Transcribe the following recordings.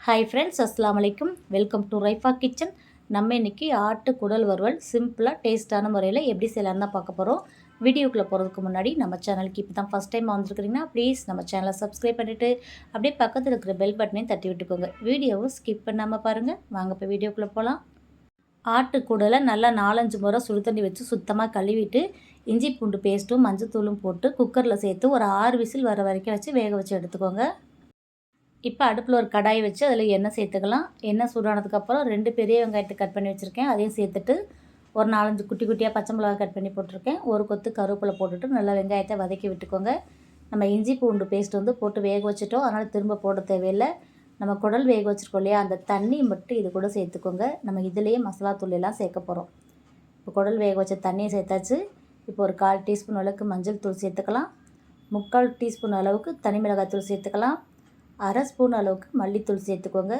Hi friends அஸ்லாம் வலைக்கும் welcome to Raifa kitchen நம்ம இன்றைக்கி ஆட்டு குடல் வறுவல் சிம்பிளாக டேஸ்ட்டான முறையில் எப்படி செய்யலான்னு தான் பார்க்க போகிறோம் வீடியோக்குள்ளே போகிறதுக்கு முன்னாடி நம்ம சேனலுக்கு இப்போ தான் ஃபஸ்ட் டைம் வந்துருக்குறீங்கன்னா ப்ளீஸ் நம்ம சேனலை சப்ஸ்கிரைப் பண்ணிவிட்டு அப்படியே பக்கத்தில் இருக்கிற பெல் பட்டனையும் தட்டி விட்டுக்கோங்க. வீடியோவும் ஸ்கிப் பண்ணாமல் பாருங்கள் வாங்க இப்போ வீடியோக்குள்ளே போகலாம் ஆட்டு குடலை நல்லா நாலஞ்சு முறை சுடு தண்ணி வச்சு சுத்தமாக கழுவிட்டு இஞ்சி பூண்டு பேஸ்ட்டும் மஞ்சத்தூளும் போட்டு குக்கரில் சேர்த்து ஒரு ஆறு விசில் வர வரைக்கும் வச்சு வேக வச்சு எடுத்துக்கோங்க. இப்போ அடுப்பில் ஒரு கடாய் வச்சு அதில் எண்ணெய் சேர்த்துக்கலாம். எண்ணெய் சூடானதுக்கப்புறம் ரெண்டு பெரிய வெங்காயத்தை கட் பண்ணி வச்சுருக்கேன். அதையும் சேர்த்துட்டு ஒரு நாலஞ்சு குட்டி குட்டியாக பச்சை மிளகா கட் பண்ணி போட்டிருக்கேன். ஒரு கொத்து கருவேப்பிலை போட்டுட்டு நல்லா வெங்காயத்தை வதக்கி விட்டுக்கோங்க. நம்ம இஞ்சி பூண்டு பேஸ்ட் வந்து போட்டு வேக வச்சுட்டோம். அதனால் திரும்ப போட தேவையில்லை. நம்ம குடல் வேக வச்சுருக்கோம் இல்லையா? அந்த தண்ணி மட்டும் இது கூட சேர்த்துக்கோங்க. நம்ம இதுலேயே மசாலா தூள் எல்லாம் சேர்க்க போகிறோம் இப்போ குடல் வேக வச்ச தண்ணியை சேர்த்தாச்சு. இப்போ ஒரு கால் டீஸ்பூன் அளவுக்கு மஞ்சள் தூள் சேர்த்துக்கலாம். முக்கால் டீஸ்பூன் அளவுக்கு தனி மிளகாய் தூள் சேர்த்துக்கலாம். அரை ஸ்பூன் அளவுக்கு மல்லித்தூள் சேர்த்துக்கோங்க.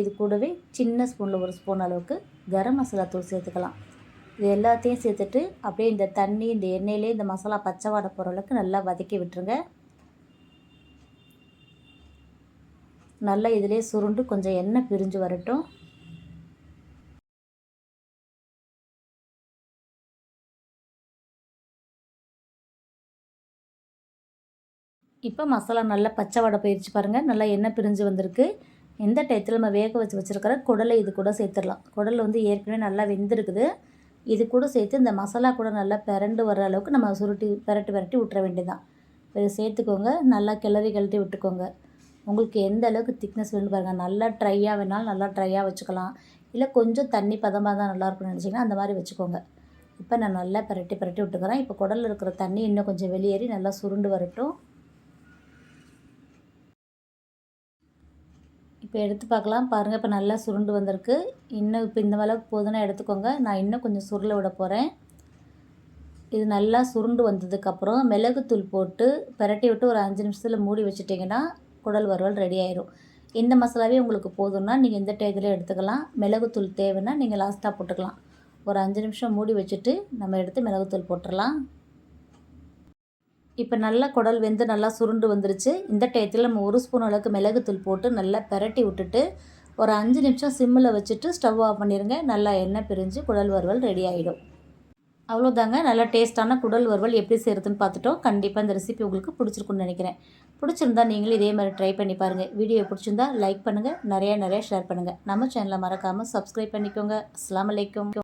இது கூடவே சின்ன ஸ்பூனில் ஒரு ஸ்பூன் அளவுக்கு கரம் மசாலா தூள் சேர்த்துக்கலாம். இது எல்லாத்தையும் சேர்த்துட்டு அப்படியே இந்த தண்ணி இந்த எண்ணெயிலே இந்த மசாலா பச்சை வாட போகிற அளவுக்கு நல்லா வதக்கி விட்டுருங்க. நல்லா இதிலே சுருண்டு கொஞ்சம் எண்ணெய் பிரிஞ்சு வரட்டும். இப்போ மசாலா நல்லா பச்சை வடை போயிடுச்சு பாருங்கள் நல்லா எண்ணெய் பிரிஞ்சு வந்திருக்கு. எந்த டயத்தில் நம்ம வேக வச்சு வச்சுருக்கிற குடலை இது கூட சேர்த்துடலாம். குடல் வந்து ஏற்கனவே நல்லா வெந்திருக்குது. இது கூட சேர்த்து இந்த மசாலா கூட நல்லா பிறண்டு வர அளவுக்கு நம்ம சுருட்டி பெரட்டி பெரட்டி விட்டுற வேண்டியதான் இதை சேர்த்துக்கோங்க. நல்லா கிளறி கிளறி விட்டுக்கோங்க. உங்களுக்கு எந்த அளவுக்கு திக்னஸ் வேணும் பாருங்கள் நல்லா ட்ரையாக வேணாலும் நல்லா ட்ரையாக வச்சுக்கலாம். இல்லை கொஞ்சம் தண்ணி பதமாக தான் நல்லாயிருக்கும்னு நினச்சிங்கன்னா அந்த மாதிரி வச்சுக்கோங்க. இப்போ நான் நல்லா பரட்டி பரட்டி விட்டுக்கிறேன். இப்போ குடலில் இருக்கிற தண்ணி இன்னும் கொஞ்சம் வெளியேறி நல்லா சுருண்டு வரட்டும். இப்போ எடுத்து பார்க்கலாம். பாருங்கள் இப்போ நல்லா சுருண்டு வந்திருக்கு. இன்னும் இப்போ இந்த அளவுக்கு போதுன்னா எடுத்துக்கோங்க. நான் இன்னும் கொஞ்சம் சுருளை விட போகிறேன் இது நல்லா சுருண்டு வந்ததுக்கப்புறம் மிளகுத்தூள் போட்டு பரட்டி விட்டு ஒரு அஞ்சு நிமிஷத்தில் மூடி வச்சுட்டிங்கன்னா குடல் வறுவல் ரெடி ஆயிரும். இந்த மசாலாவே உங்களுக்கு போதும்னா நீங்கள் இந்த டயத்தில் எடுத்துக்கலாம். மிளகுத்தூள் தேவைன்னா நீங்கள் லாஸ்ட்டாக போட்டுக்கலாம். ஒரு அஞ்சு நிமிஷம் மூடி வச்சுட்டு நம்ம எடுத்து மிளகுத்தூள் போட்டுடலாம் இப்போ நல்லா குடல் வெந்து நல்லா சுருண்டு வந்துருச்சு. இந்த டயத்தில் நம்ம ஒரு ஸ்பூன் அளவுக்கு மிளகுத்தூள் போட்டு நல்லா பெரட்டி விட்டுட்டு ஒரு அஞ்சு நிமிஷம் சிம்மில் வச்சுட்டு ஸ்டவ் ஆஃப் பண்ணிடுங்க நல்லா எண்ணெய் பிரிஞ்சு குடல் வறுவல் ரெடி ஆகிடும் அவ்வளோதாங்க நல்லா டேஸ்ட்டான குடல் வறுவல் எப்படி செய்கிறதுன்னு பார்த்துட்டோம். கண்டிப்பாக இந்த ரெசிபி உங்களுக்கு பிடிச்சிருக்குன்னு நினைக்கிறேன். பிடிச்சிருந்தா நீங்களும் இதே மாதிரி ட்ரை பண்ணி பாருங்கள் வீடியோ பிடிச்சிருந்தா லைக் பண்ணுங்கள் நிறையா நிறையா ஷேர் பண்ணுங்கள் நம்ம சேனலை மறக்காமல் சப்ஸ்கிரைப் பண்ணிக்கோங்க. அஸ்லாம் வலைக்கம்